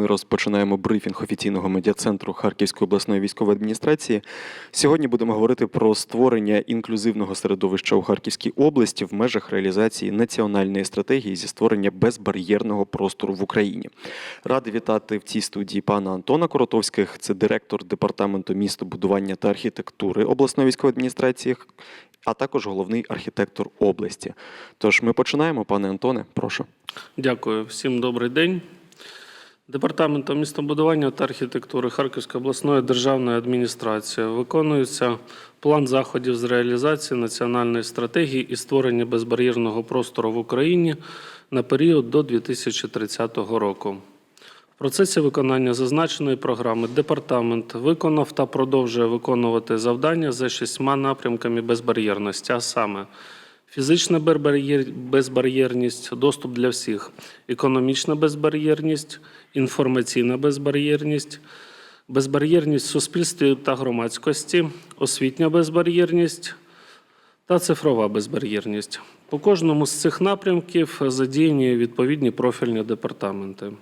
Ми розпочинаємо брифінг офіційного медіа-центру Харківської обласної військової адміністрації. Сьогодні будемо говорити про створення інклюзивного середовища у Харківській області в межах реалізації національної стратегії зі створення безбар'єрного простору в Україні. Радий вітати в цій студії пана Антона Коротовських, це директор департаменту містобудування та архітектури обласної військової адміністрації, а також головний архітектор області. Тож ми починаємо, пане Антоне, прошу. Дякую. Всім добрий день. Департаментом містобудування та архітектури Харківської обласної державної адміністрації виконується план заходів з реалізації національної стратегії і створення безбар'єрного простору в Україні на період до 2030 року. В процесі виконання зазначеної програми департамент виконав та продовжує виконувати завдання за шістьма напрямками безбар'єрності, а саме фізична безбар'єрність, доступ для всіх, економічна безбар'єрність, інформаційна безбар'єрність, безбар'єрність в суспільстві та громадськості, освітня безбар'єрність та цифрова безбар'єрність. По кожному з цих напрямків задіяні відповідні профільні департаменти.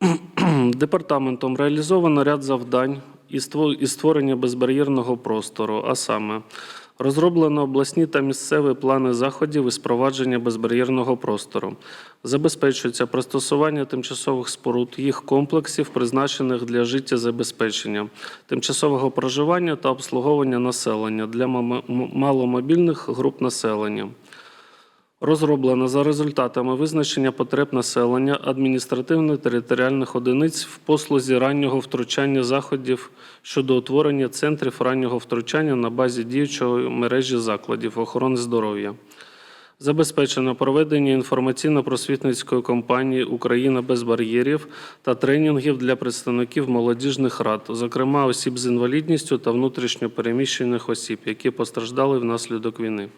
Департаментом реалізовано ряд завдань із створення безбар'єрного простору, а саме розроблено обласні та місцеві плани заходів із провадження безбар'єрного простору, забезпечується пристосування тимчасових споруд, їх комплексів, призначених для життєзабезпечення, тимчасового проживання та обслуговування населення для маломобільних груп населення. Розроблено за результатами визначення потреб населення адміністративно-територіальних одиниць в послузі раннього втручання заходів щодо утворення центрів раннього втручання на базі діючої мережі закладів охорони здоров'я. Забезпечено проведення інформаційно-просвітницької кампанії Україна без бар'єрів та тренінгів для представників молодіжних рад, зокрема осіб з інвалідністю та внутрішньо переміщених осіб, які постраждали внаслідок війни.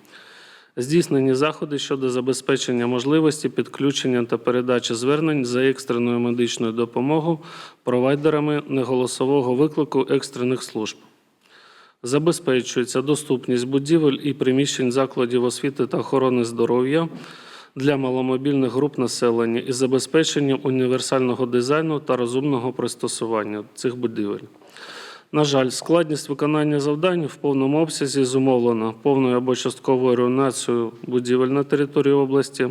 Здійснені заходи щодо забезпечення можливості підключення та передачі звернень за екстреною медичною допомогою провайдерами неголосового виклику екстрених служб. Забезпечується доступність будівель і приміщень закладів освіти та охорони здоров'я для маломобільних груп населення із забезпеченням універсального дизайну та розумного пристосування цих будівель. На жаль, складність виконання завдань в повному обсязі зумовлена повною або частковою руйнацією будівель на території області,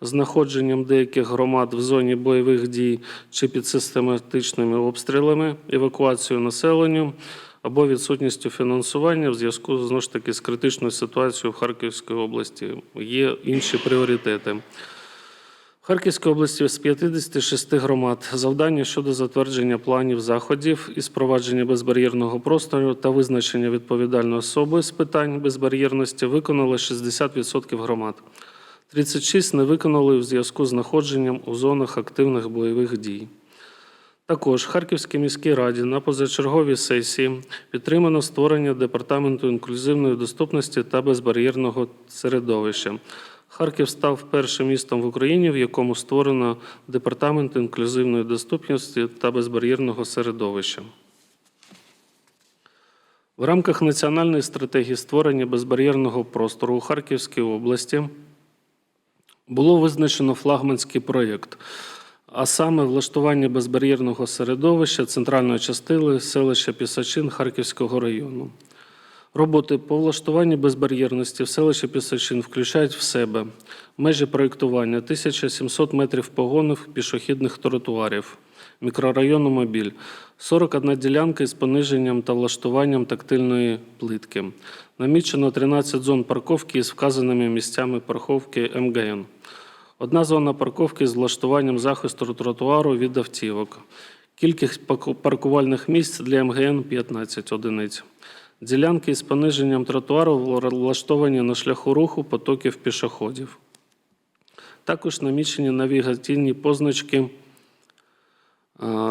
знаходженням деяких громад в зоні бойових дій чи під систематичними обстрілами, евакуацією населення або відсутністю фінансування в зв'язку знову ж таки з критичною ситуацією в Харківській області. Є інші пріоритети. Харківській області з 56 громад завдання щодо затвердження планів заходів із впровадження безбар'єрного простору та визначення відповідальної особи з питань безбар'єрності виконали 60% громад. 36 не виконали в зв'язку з знаходженням у зонах активних бойових дій. Також Харківській міській раді на позачерговій сесії підтримано створення департаменту інклюзивної доступності та безбар'єрного середовища. Харків став першим містом в Україні, в якому створено департамент інклюзивної доступності та безбар'єрного середовища. В рамках національної стратегії створення безбар'єрного простору у Харківській області було визначено флагманський проєкт, а саме влаштування безбар'єрного середовища центральної частини селища Пісачин Харківського району. Роботи по влаштуванню безбар'єрності в селищі Пісачин включають в себе межі проєктування 1700 метрів погонів пішохідних тротуарів, мікрорайону Мобіль, 41 ділянка із пониженням та влаштуванням тактильної плитки. Намічено 13 зон парковки із вказаними місцями парковки МГН. Одна зона парковки з влаштуванням захисту тротуару від автівок. Кількість паркувальних місць для МГН 15 одиниць. Ділянки із пониженням тротуару влаштовані на шляху руху потоків пішоходів. Також намічені навігаційні позначки,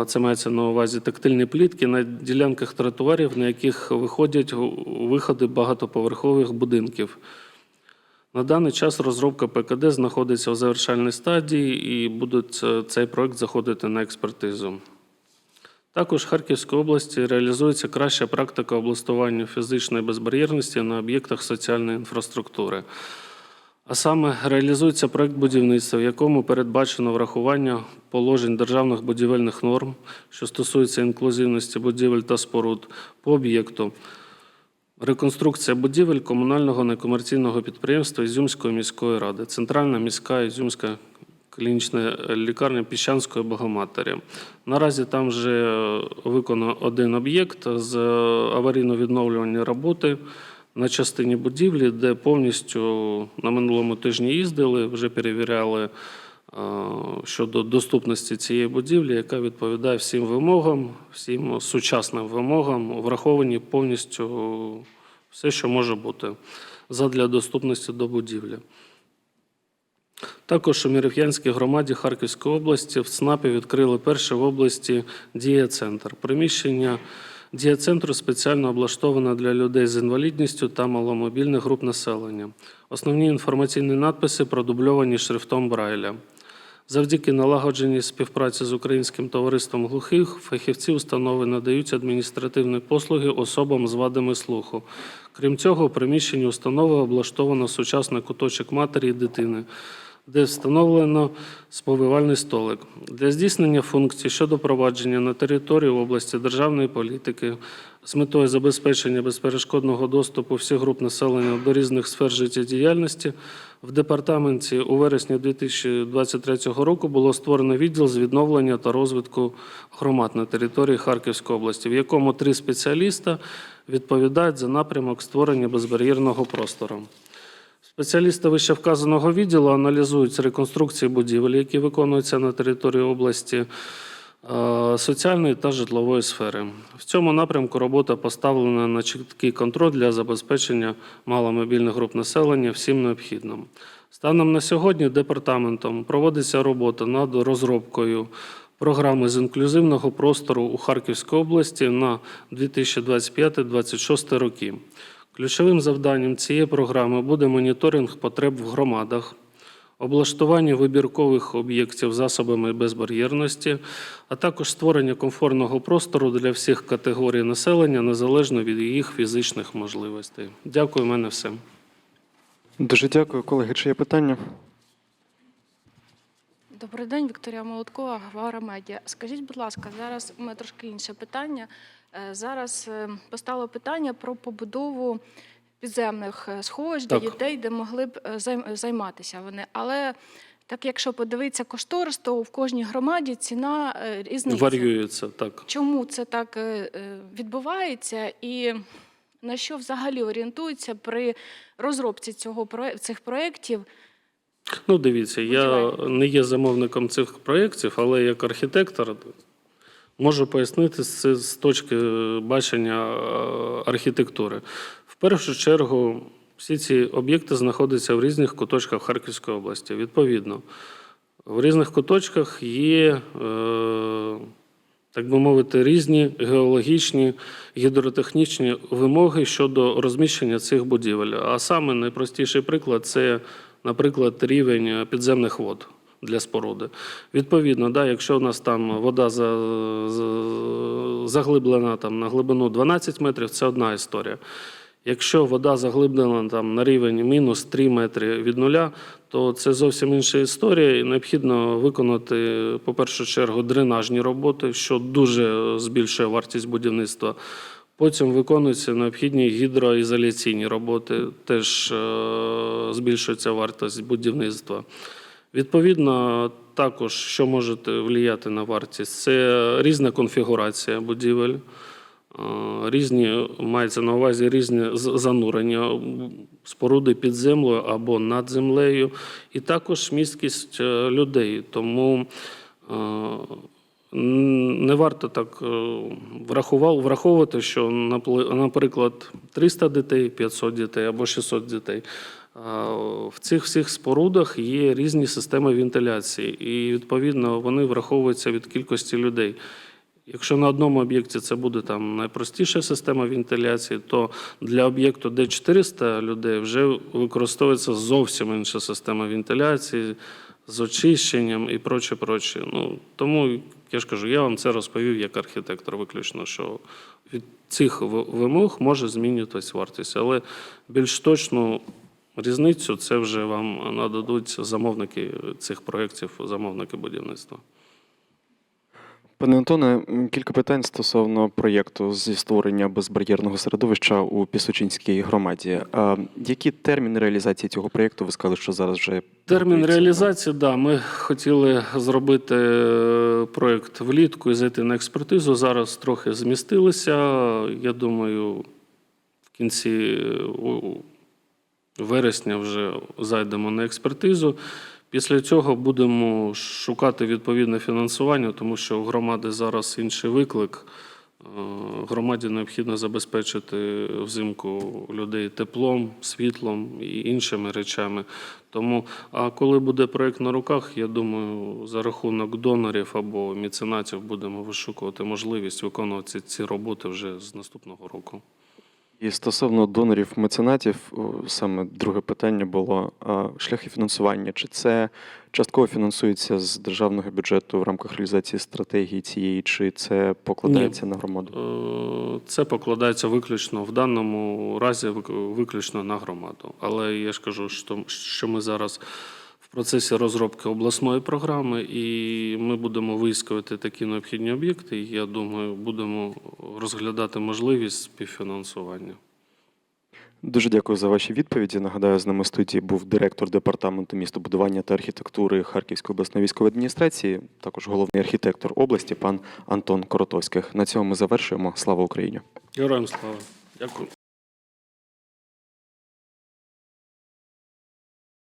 це мається на увазі тактильні плітки на ділянках тротуарів, на яких виходять виходи багатоповерхових будинків. На даний час розробка ПКД знаходиться в завершальній стадії і будуть цей проект заходити на експертизу. Також в Харківській області реалізується краща практика облаштування фізичної безбар'єрності на об'єктах соціальної інфраструктури. А саме реалізується проект будівництва, в якому передбачено врахування положень державних будівельних норм, що стосуються інклюзивності будівель та споруд по об'єкту. Реконструкція будівель комунального некомерційного підприємства Ізюмської міської ради, Центральна міська Ізюмська клінічна лікарня Піщанської Богоматері. Наразі там вже виконано один об'єкт з аварійно-відновлювальні роботи на частині будівлі, де повністю на минулому тижні їздили, вже перевіряли е, щодо доступності цієї будівлі, яка відповідає всім вимогам, всім сучасним вимогам, враховані повністю все, що може бути задля доступності до будівлі. Також у Мірів'янській громаді Харківської області в ЦНАПі відкрили перший в області дієцентр. Приміщення дієцентру спеціально облаштоване для людей з інвалідністю та маломобільних груп населення. Основні інформаційні надписи продубльовані шрифтом Брайля. Завдяки налагодженій співпраці з Українським товариством глухих фахівці установи надають адміністративні послуги особам з вадами слуху. Крім цього, у приміщенні установи облаштовано сучасний куточок матері і дитини, де встановлено сповивальний столик. Для здійснення функцій щодо провадження на території області державної політики з метою забезпечення безперешкодного доступу всіх груп населення до різних сфер життєдіяльності в департаменті у вересні 2023 року було створено відділ з відновлення та розвитку громад на території Харківської області, в якому три спеціаліста відповідають за напрямок створення безбар'єрного простору. Спеціалісти вищевказаного відділу аналізують реконструкції будівель, які виконуються на території області е, соціальної та житлової сфери. В цьому напрямку робота поставлена на чіткий контроль для забезпечення маломобільних груп населення всім необхідним. Станом на сьогодні департаментом проводиться робота над розробкою програми з інклюзивного простору у Харківській області на 2025-2026 роки. Ключовим завданням цієї програми буде моніторинг потреб в громадах, облаштування вибіркових об'єктів засобами безбар'єрності, а також створення комфортного простору для всіх категорій населення незалежно від їх фізичних можливостей. Дякую, у мене все. Дуже дякую, колеги. Чи є питання? Добрий день, Вікторія Молоткова, Гвара Медіа. Скажіть, будь ласка, зараз у мене трошки інше питання. Е, Зараз е, постало питання про побудову підземних е, сховищ для дітей, де могли б займатися вони. Але так, якщо подивитися кошторис, то в кожній громаді ціна різниця. Варіюється так. Чому це так відбувається і на що взагалі орієнтуються при розробці цього цих проєктів? Ну, дивіться, я не є замовником цих проєктів, але як архітектор можу пояснити це з точки бачення е, архітектури. В першу чергу, всі ці об'єкти знаходяться в різних куточках Харківської області. Відповідно, в різних куточках є, е, так би мовити, різні геологічні, гідротехнічні вимоги щодо розміщення цих будівель. А саме найпростіший приклад це, наприклад, рівень підземних вод. Для споруди. Відповідно, да, якщо у нас там вода за, за- заглиблена там, на глибину 12 метрів, це одна історія. Якщо вода заглиблена там, на рівень мінус 3 метри від нуля, то це зовсім інша історія. І необхідно виконати, по першу чергу, дренажні роботи, що дуже збільшує вартість будівництва. Потім виконуються необхідні гідроізоляційні роботи, теж е, збільшується вартість будівництва. Відповідно, також, що може впливати на вартість, це різна конфігурація будівель, е, різні, мається на увазі різні занурення споруди під землею або над землею, і також місткість е, людей. Тому е, не варто так враховувати, що, наприклад, 300 дітей, 500 дітей або 600 дітей. А В цих всіх спорудах є різні системи вентиляції, і відповідно вони враховуються від кількості людей. Якщо на одному об'єкті це буде там найпростіша система вентиляції, то для об'єкту, де 400 людей, вже використовується зовсім інша система вентиляції з очищенням і проче, проче. Ну, тому я ж кажу, я вам це розповів як архітектор, виключно, що від цих вимог може змінюватись вартість, але більш точно Різницю це вже вам нададуть замовники цих проєктів, замовники будівництва. Пане Антоне, кілька питань стосовно проєкту зі створення безбар'єрного середовища у Пісочинській громаді. А які терміни реалізації цього проєкту ви сказали, що зараз вже Термін реалізації, да, ми хотіли зробити е, проєкт влітку і зайти на експертизу. Зараз трохи змістилися. Я думаю, в кінці е, вересня вже зайдемо на експертизу. Після цього будемо шукати відповідне фінансування, тому що у громади зараз інший виклик. Е, Громаді необхідно забезпечити взимку людей теплом, світлом і іншими речами. Тому, а коли буде проєкт на руках, я думаю, за рахунок донорів або меценатів будемо вишукувати можливість виконувати ці роботи вже з наступного року. І стосовно донорів меценатів, саме друге питання було шляхи фінансування. Чи це частково фінансується з державного бюджету в рамках реалізації стратегії цієї, чи це покладається на громаду? Е, Це покладається виключно в даному разі виключно на громаду. Але я ж кажу, що ми зараз в процесі розробки обласної програми, і ми будемо виискувати такі необхідні об'єкти. І я думаю, будемо розглядати можливість співфінансування. Дуже дякую за ваші відповіді. Нагадаю, з нами в студії був директор департаменту містобудування та архітектури Харківської обласної військової адміністрації, також головний архітектор області, пан Антон Коротовських. На цьому ми завершуємо. Слава Україні! Героям слава! Дякую.